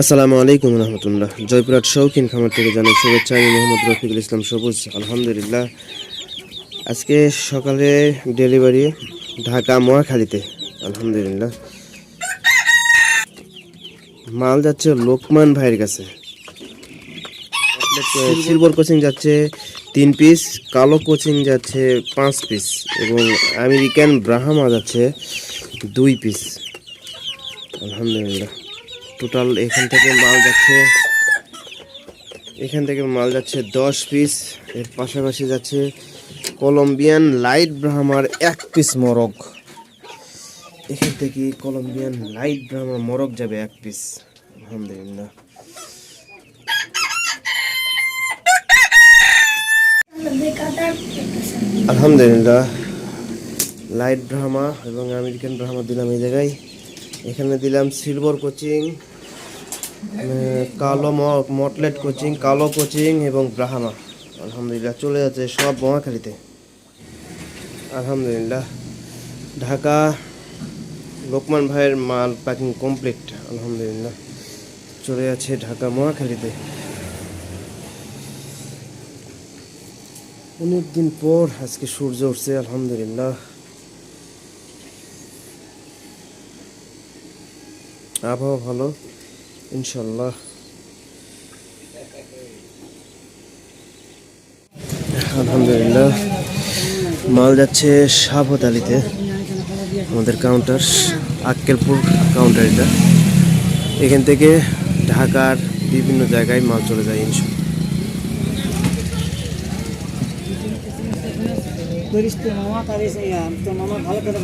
আসসালামু আলাইকুম রহমতুল্লাহ। জয়পুরহাট শৌখিন খামার থেকে জানাই শুভেচ্ছা, আমি মোহাম্মদ রফিকুল ইসলাম সবুজ। আলহামদুলিল্লাহ, আজকে সকালে ডেলিভারি ঢাকা মহাখালীতে। আলহামদুলিল্লাহ। মাল যাচ্ছে লোকমান ভাইয়ের কাছে। সিলভার কোচিং যাচ্ছে তিন পিস কালো কোচিং যাচ্ছে পাঁচ পিস এবং আমেরিকান ব্রাহামা যাচ্ছে দুই পিস আলহামদুলিল্লাহ। টোটাল এখান থেকে মাল যাচ্ছে। এখান থেকে মাল যাচ্ছে দশ পিস এর পাশাপাশি যাচ্ছে কলম্বিয়ান লাইট ব্রাহ্মার এক পিস মরগ। এখান থেকে কলম্বিয়ান লাইট ব্রাহ্মার মরক যাবে এক পিস আলহামদুলিল্লাহ। আলহামদুলিল্লাহ। লাইট ব্রাহ্মা এবং আমেরিকান ব্রাহ্মা দিলাম এই জায়গায়। এখানে দিলাম সিলভার কোচিং কালো মটলেট কোচিং কালো কোচিং এবং ব্রাহ্মা আলহামদুলিল্লাহ, চলে যাচ্ছে সব বোমাখালিতে আলহামদুলিল্লাহ, ঢাকা লোকমান ভাইয়ের মাল প্যাকিং কমপ্লিট আলহামদুলিল্লাহ, চলে যাচ্ছে ঢাকা মহাখালীতে অনেক দিন পর আজকে সূর্য উঠছে, আলহামদুলিল্লাহ। আবহাওয়া ভালো ইনশাল্লাহ আলহামদুলিল্লাহ। মাল যাচ্ছে সাবত আলীতে, আমাদের কাউন্টার আক্কেলপুর কাউন্টার এটা। এখান থেকে ঢাকার বিভিন্ন জায়গায় মাল চলে যায় তোর মামা মামা ভালো করে